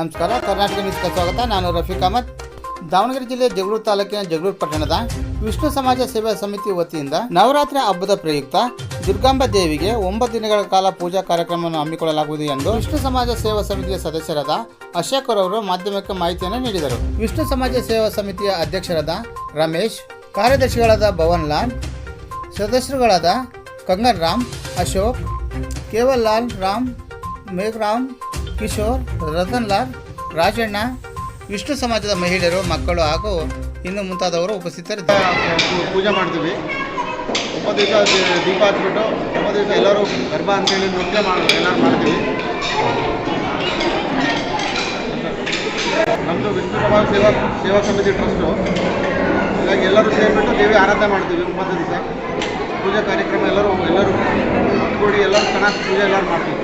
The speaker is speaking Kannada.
ನಮಸ್ಕಾರ, ಕರ್ನಾಟಕ ನ್ಯೂಸ್ಗೆ ಸ್ವಾಗತ. ನಾನು ರಫೀಕ್ ಅಹಮದ್. ದಾವಣಗೆರೆ ಜಿಲ್ಲೆ ಜಗಳೂರು ತಾಲೂಕಿನ ಜಗಳೂರು ಪಟ್ಟಣದ ವಿಷ್ಣು ಸಮಾಜ ಸೇವಾ ಸಮಿತಿ ವತಿಯಿಂದ ನವರಾತ್ರಿ ಹಬ್ಬದ ಪ್ರಯುಕ್ತ ದುರ್ಗಾಂಬ ದೇವಿಗೆ ಒಂಬತ್ತು ದಿನಗಳ ಕಾಲ ಪೂಜಾ ಕಾರ್ಯಕ್ರಮವನ್ನು ಹಮ್ಮಿಕೊಳ್ಳಲಾಗುವುದು ಎಂದು ವಿಷ್ಣು ಸಮಾಜ ಸೇವಾ ಸಮಿತಿಯ ಸದಸ್ಯರಾದ ಅಶೋಕರ್ ಅವರು ಮಾಧ್ಯಮಕ್ಕೆ ಮಾಹಿತಿಯನ್ನು ನೀಡಿದರು. ವಿಷ್ಣು ಸಮಾಜ ಸೇವಾ ಸಮಿತಿಯ ಅಧ್ಯಕ್ಷರಾದ ರಮೇಶ್, ಕಾರ್ಯದರ್ಶಿಗಳಾದ ಭವನ್ ಲಾಲ್ ಸದಸ್ಯರುಗಳಾದ ಕಂಗನ್ ರಾಮ್ ಅಶೋಕ್ ಕೇವಲ್ ಲಾಲ್ ರಾಮ್, ಮೇಘರಾಮ್ ಕಿಶೋರ್ ರತನ್ ಲಾಲ್ ರಾಜಣ್ಣ, ವಿಷ್ಣು ಸಮಾಜದ ಮಹಿಳೆಯರು, ಮಕ್ಕಳು ಹಾಗೂ ಇನ್ನು ಮುಂತಾದವರು ಉಪಸ್ಥಿತರಿದ್ದಾರೆ. ಪೂಜೆ ಮಾಡ್ತೀವಿ. ಒಬ್ಬ ದಿವಸ ದೀಪ ಹಚ್ಬಿಟ್ಟು ಒಬ್ಬ ದಿವಸ ಎಲ್ಲರೂ ಗರ್ಭ ಅಂತೇಳಿ ನೃತ್ಯ ಮಾಡಿ, ಎಲ್ಲರೂ ಮಾಡ್ತೀವಿ. ನಮ್ಮದು ವಿಷ್ಣು ಸಮಾಜ ಸೇವಾ ಸೇವಾ ಸಮಿತಿ ಟ್ರಸ್ಟು. ಹಾಗಾಗಿ ಎಲ್ಲರೂ ಸೇರಿಬಿಟ್ಟು ದೇವಿ ಆರಾಧನೆ ಮಾಡ್ತೀವಿ ಒಂಬತ್ತು ದಿವಸ ಪೂಜಾ ಕಾರ್ಯಕ್ರಮ ಎಲ್ಲರೂ ಎಲ್ಲರೂ ಕೂಡಿ ಎಲ್ಲರೂ ಚೆನ್ನಾಗಿ ಪೂಜೆ ಎಲ್ಲರೂ ಮಾಡ್ತೀವಿ.